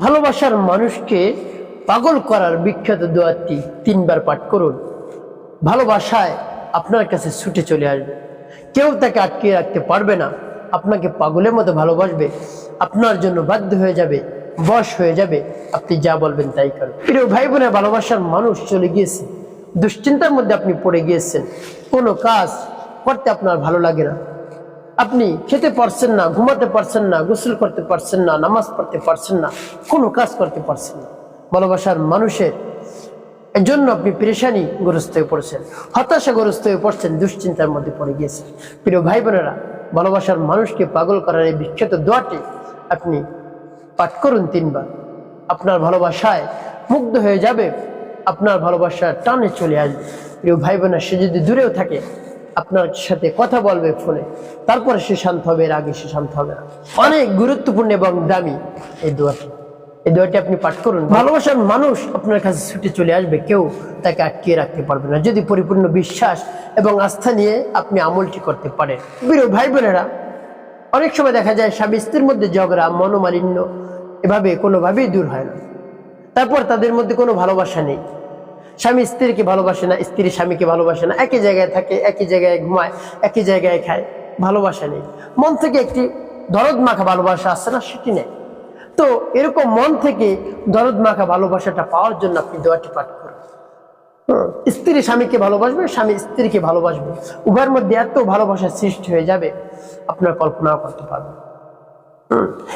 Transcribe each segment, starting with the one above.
ভালোবাসার মানুষকে পাগল করার বিখ্যাত দোয়াটি তিনবার পাঠ করুন। ভালোবাসায় আপনার কাছে ছুটে চলে আসবে। কেউ তাকে আটকে রাখতে পারবে না। আপনাকে পাগলের মতো ভালোবাসবে। আপনার জন্য বাধ্য হয়ে যাবে। বশ হয়ে যাবে। আপনি যা বলবেন তাই করবেন প্রিয় ভাই বোনের ভালোবাসার মানুষ চলে গিয়েছে। দুশ্চিন্তার মধ্যে আপনি পড়ে গিয়েছেন। কোনো কাজ করতে আপনার ভালো লাগে না। আপনি খেতে পারছেন না, ঘুমাতে পারছেন না, গোসল করতে পারছেন না, নামাজ পড়তে পারছেন না, কোনো কাজ করতে পারছেন না। ভালোবাসার মানুষের এর জন্য আপনি পেরেশানি গ্রস্ত হয়ে পড়ছেন, হতাশা হতাশাগ্রস্ত হয়ে পড়ছেন, দুশ্চিন্তার মধ্যে পড়ে গিয়েছেন। প্রিয় ভাই বোনেরা, ভালোবাসার মানুষকে পাগল করার এই বিখ্যাত দোয়াটি আপনি পাঠ করুন তিনবার। আপনার ভালোবাসায় মুগ্ধ হয়ে যাবে, আপনার ভালোবাসার টানে চলে আসবে। প্রিয় ভাই বোনের, সে যদি দূরেও থাকে আপনার সাথে কথা বলবে ফোনে। তারপরে সে শান্ত হবে, এর আগে সে শান্ত হবে না। অনেক গুরুত্বপূর্ণ এবং দামি এই দোয়াটি এই দোয়াটি আপনি পাঠ করুন। ভালোবাসার মানুষ আপনার কাছে ছুটে চলে আসবে, কেউ তাকে আটকিয়ে রাখতে পারবে না। যদি পরিপূর্ণ বিশ্বাস এবং আস্থা নিয়ে আপনি আমলটি করতে পারেন। প্রিয় ভাই বোনেরা অনেক সময় দেখা যায় স্বামী স্ত্রীর মধ্যে ঝগড়া, মনোমালিন্য এভাবে কোনোভাবেই দূর হয় না। তারপর তাদের মধ্যে কোনো ভালোবাসা নেই। স্বামী স্ত্রীকে ভালোবাসে না, স্ত্রী স্বামীকে ভালোবাসে না, একই জায়গায় থাকে, একই জায়গায় ঘুমায়, একই জায়গায় খায়, ভালোবাসা নেই। মন থেকে একটি দরদ মাখা ভালোবাসা আসছে না, সেটি নেই। তো এরকম মন থেকে দরদ মাখা ভালোবাসাটা পাওয়ার জন্য আপনি দোয়াটি পাঠ করুন। স্ত্রী স্বামীকে ভালোবাসবে, স্বামী স্ত্রীকে ভালোবাসবে। উভয়ের মধ্যে এত ভালোবাসার সৃষ্টি হয়ে যাবে, আপনার কল্পনাও করতে পারবেন।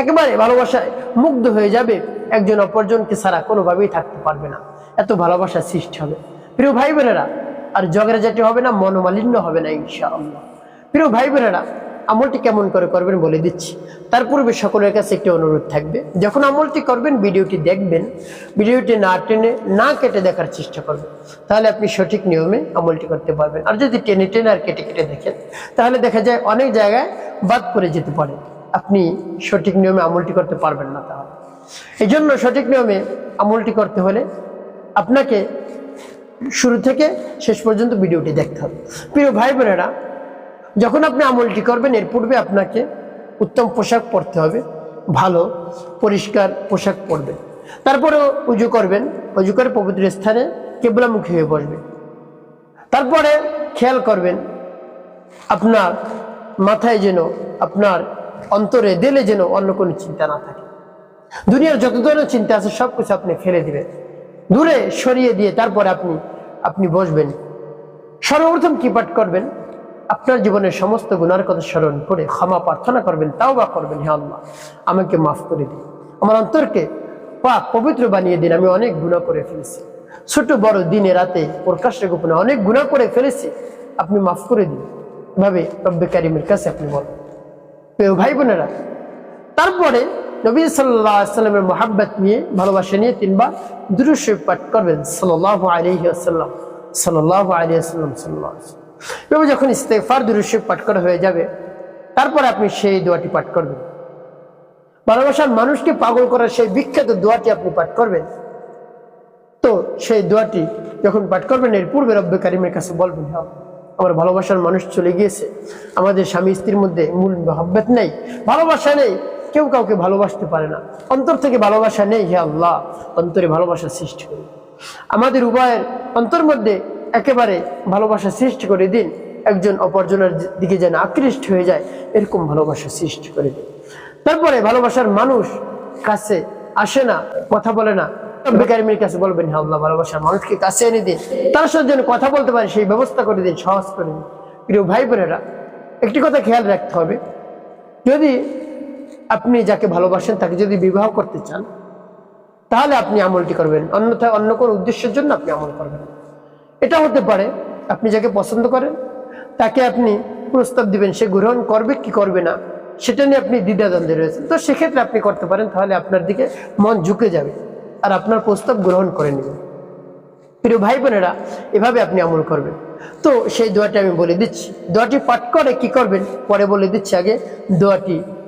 একেবারে ভালোবাসায় মুগ্ধ হয়ে যাবে, একজন অপরজনকে ছাড়া কোনোভাবেই থাকতে পারবে না। এত ভালোবাসার সৃষ্টি হবে। প্রিয় ভাই বোনেরা আর ঝগড়াঝাটি হবে না, মনোমালিন্য হবে না, ইনশাআল্লাহ। প্রিয় ভাই বোনেরা আমলটি কেমন করে করবেন বলে দিচ্ছি। তার পূর্বে সকলের কাছে একটি অনুরোধ থাকবে, যখন আমলটি করবেন, ভিডিওটি দেখবেন, ভিডিওটি না টেনে, না কেটে দেখার চেষ্টা করবেন। তাহলে আপনি সঠিক নিয়মে আমলটি করতে পারবেন। আর যদি টেনে টেনে আর কেটে কেটে দেখেন, তাহলে দেখা যায় অনেক জায়গায় বাদ পড়ে যেতে পারে। আপনি সঠিক নিয়মে আমলটি করতে পারবেন না তাহলে। এই জন্য সঠিক নিয়মে আমলটি করতে হলে আপনাকে শুরু থেকে শেষ পর্যন্ত ভিডিওটি দেখতে হবে। প্রিয় ভাই বোনেরা, যখন আপনি আমলটি করবেন, এর পূর্বে আপনাকে উত্তম পোশাক পরতে হবে, ভালো, পরিষ্কার পোশাক পরবেন। তারপরে উজু করবেন, উজু করে পবিত্র স্থানে কেবলামুখী হয়ে বসবেন। তারপরে খেয়াল করবেন, আপনার মাথায় যেন, আপনার অন্তরে, দিলে যেন অন্য কোনো চিন্তা না থাকে। দুনিয়ার যত ধরনের চিন্তা আছে সব কিছু আপনি ফেলে দিবেন। দূরে সরিয়ে দিয়ে তারপরে আপনি আপনি বসবেন। সর্বপ্রথম কি পাঠ করবেন। আপনার জীবনের সমস্ত গুণার কথা স্মরণ করে ক্ষমা প্রার্থনা করবেন তাও বা করবেন, হে আল্লাহ, আমাকে মাফ করে দিন। আমার অন্তরকে পাক, পবিত্র বানিয়ে দিন, আমি অনেক গুণা করে ফেলেছি। ছোট, বড় দিনে, রাতে, প্রকাশ্যে গোপনে অনেক গুণা করে ফেলেছি। আপনি মাফ করে দিন। এভাবে রব্বে কারিমের কাছে আপনি বলেন। প্রিয় ভাই বোনেরা, তারপরে নবী সাল্লাহ সাল্লামের মোহাব্বত নিয়ে, ভালোবাসা নিয়ে তিনবার দুরুশে পাঠ করবেন। সাল্লাহ আলহি আসাল্লাম সাল্লাহ আলী আসাল্লাম সাল্লাহ এভাবে যখন ইস্তেফার দুরুশে পাঠ করা হয়ে যাবে, তারপর আপনি সেই দোয়াটি পাঠ করবেন। ভালোবাসার মানুষকে পাগল করার সেই বিখ্যাত দোয়াটি আপনি পাঠ করবেন। তো সেই দোয়াটি যখন পাঠ করবেন, এর পূর্বে রব্বে কারিমের কাছে বলবেন হ্যাঁ আমার ভালোবাসার মানুষ চলে গিয়েছে। আমাদের স্বামী স্ত্রীর মধ্যে মূল মহাব্বত নেই, ভালোবাসা নেই। কেউ কাউকে ভালোবাসতে পারে না। অন্তর থেকে ভালোবাসা নেই হে আল্লাহ, অন্তরে ভালোবাসা সৃষ্টি করি। আমাদের উভয়ের অন্তর মধ্যে একেবারে ভালোবাসা সৃষ্টি করে দিন। একজন অপরজনের দিকে যেন আকৃষ্ট হয়ে যায়, এরকম ভালোবাসা সৃষ্টি করে দিন। তারপরে ভালোবাসার মানুষ কাছে আসে না, কথা বলে না। বেকারিমের কাছে বলবেন হ্যাঁ আল্লাহ, ভালোবাসার মানুষকে কাছে এনে দিন। তার সাথে যেন কথা বলতে পারে, সেই ব্যবস্থা করে দিন, সহজ করে দিন। প্রিয় ভাই বোনেরা একটি কথা খেয়াল রাখতে হবে। যদি আপনি যাকে ভালোবাসেন তাকে যদি বিবাহ করতে চান, তাহলে আপনি আমলটি করবেন। অন্যথায় অন্য কোনো উদ্দেশ্যের জন্য আপনি আমল করবেন। এটা হতে পারে, আপনি যাকে পছন্দ করেন, তাকে আপনি প্রস্তাব দিবেন, সে গ্রহণ করবে কি করবে না, সেটা নিয়ে আপনি দ্বিধাদ্বন্দ্বে রয়েছেন। তো সেক্ষেত্রে আপনি করতে পারেন, তাহলে আপনার দিকে মন ঝুঁকে যাবে আর আপনার প্রস্তাব গ্রহণ করে নেবেন প্রিয় ভাই বোনেরা, এভাবে আপনি আমল করবেন। তো সেই দোয়াটি আমি বলে দিচ্ছি। দোয়াটি পাঠ করে কি করবেন? পরে বলে দিচ্ছি আগে দোয়াটি।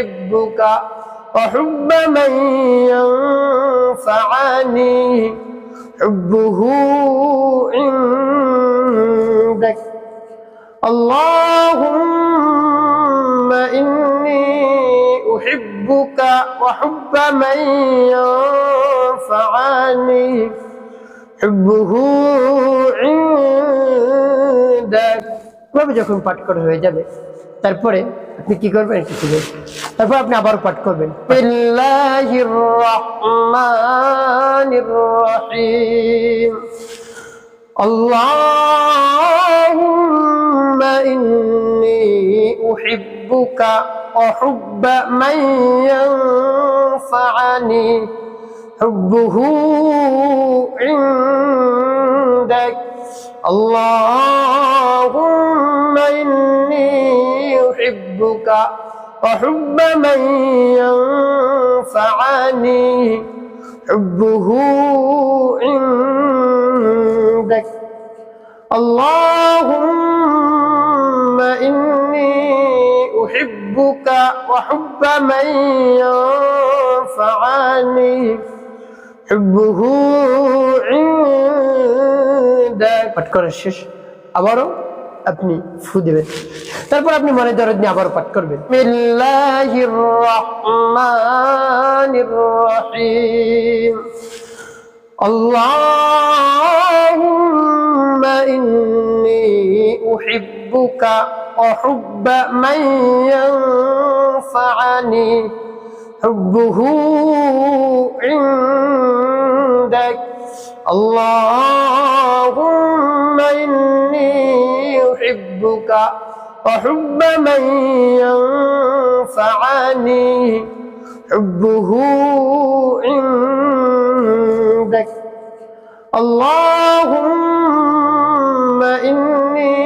أحبك وحب من ينفعني حبه عندك اللهم إني أحبك وحب من ينفعني حبه عندك এভাবে যখন পাঠ করা হয়ে যাবে তারপরে আপনি কি করবেন একটু শুনবেন তারপর আপনি আবার পাঠ করবেন বিল্লাহির রহমানির রহিম اللهم إني أحبك وحب من ينفعني حبه عندك اللهم إني أحبك وحب من ينفعني حبه عندك اللهم إني أحبك وحب من ينفعني حبه عندك পাঠ করার শেষ আবারও আপনি ফু দেবেন তারপর আপনি মনে দরদ নিয়ে আবারও পাঠ করবেন বিল্লাহির রহমানির রহিম اللهم إني أحبك وحب من ينفعني حبه عندك اللهم إني أحبك وحب من ينفعني حبه عندك اللهم إني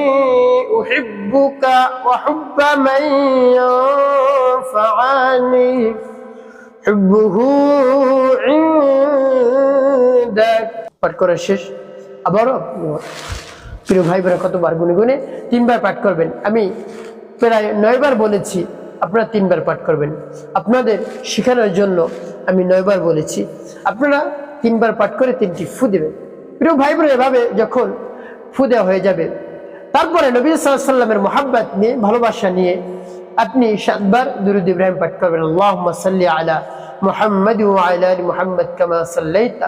أحبك وحب من ينفعني حبه عندك পাঠ করার শেষ আবারও আপনি প্রিয় ভাই বোনেরা কতবার গুনে গুনে তিনবার পাঠ করবেন। আমি প্রায় নয়বার বলেছি, আপনারা তিনবার পাঠ করবেন। আপনাদের শেখানোর জন্য আমি নয়বার বলেছি। আপনারা তিনবার পাঠ করে তিনটি ফু দেবেন। প্রিয় ভাই বোন এভাবে যখন ফু দেওয়া হয়ে যাবে, তারপরে নবী সাল্লামের মোহাব্বত নিয়ে, ভালোবাসা নিয়ে আপনি সাতবার দুরুদ ইব্রাহিম পাঠ করবেন। আল্লাহ আলা মুহাম্মদ মুহাম্মদ কামা সাল্লাইতা।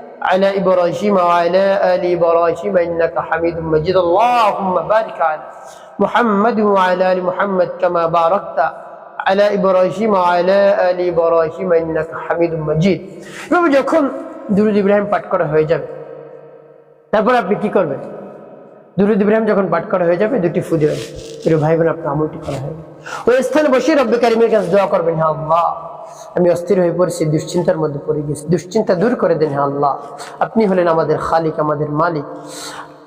على إبراهيم وعلى آل إبراهيم إنك حميد مجيد اللهم بارك على محمد وعلى آل محمد كما باركت على إبراهيم وعلى آل إبراهيم إنك حميد مجيد এভাবে যখন দুরুদ ইব্রাহিম পাঠ করা হয়ে যাবে তারপর আপনি কি করবেন দুরুদ ইব্রাহিম যখন পাঠ করা হয়ে যাবে দুটি ফু দেবেন প্রিয় ভাই বোন আপনার আমলটি করা হবে ওই স্থানে বসে রব্বে কারিমের কাছে দোয়া করবেন হ্যাঁ আল্লাহ আমি অস্থির হয়ে পড়েছি, দুশ্চিন্তার মধ্যে পড়ে গেছি। দুশ্চিন্তা দূর করে দেন হ্যাঁ আল্লাহ। আপনি হলেন আমাদের খালিক, আমাদের মালিক।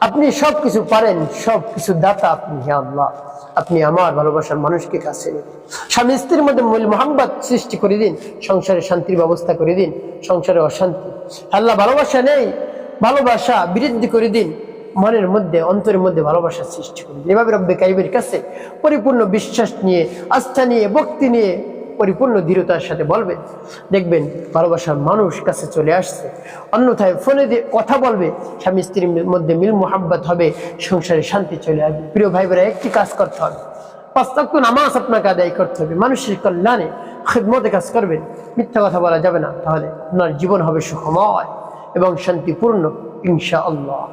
আপনি সব কিছু পারেন সব কিছু দাতা আপনি হে আল্লাহ। আপনি আমার ভালোবাসার মানুষকে কাছে নিন। স্বামী স্ত্রীর মধ্যে মূল মোহাম্মত সৃষ্টি করে দিন, সংসারে শান্তির ব্যবস্থা করে দিন, সংসারে অশান্তি। আল্লাহ, ভালোবাসা নেই, ভালোবাসা বৃদ্ধি করে দিন, মনের মধ্যে, অন্তরের মধ্যে ভালোবাসা সৃষ্টি করে দিন। এভাবে রব্বে কাইবের কাছে পরিপূর্ণ বিশ্বাস নিয়ে, আস্থা নিয়ে, ভক্তি নিয়ে পরিপূর্ণ দৃঢ়তার সাথে বলবেন দেখবেন ভালোবাসার মানুষ কাছে চলে আসছে। অন্যথায় ফোনে দিয়ে কথা বলবে, স্বামী স্ত্রীর মধ্যে মিল মোহাব্বত হবে, সংসারে শান্তি চলে আসবে। প্রিয় ভাই বোনেরা একটি কাজ করতে হবে। পাঁচতক্ত নামাজ আপনাকে আদায় করতে হবে। মানুষের কল্যাণে খেদমতে কাজ করবেন। মিথ্যা কথা বলা যাবে না। তাহলে আপনার জীবন হবে সুখময় এবং শান্তিপূর্ণ ইনশা আল্লাহ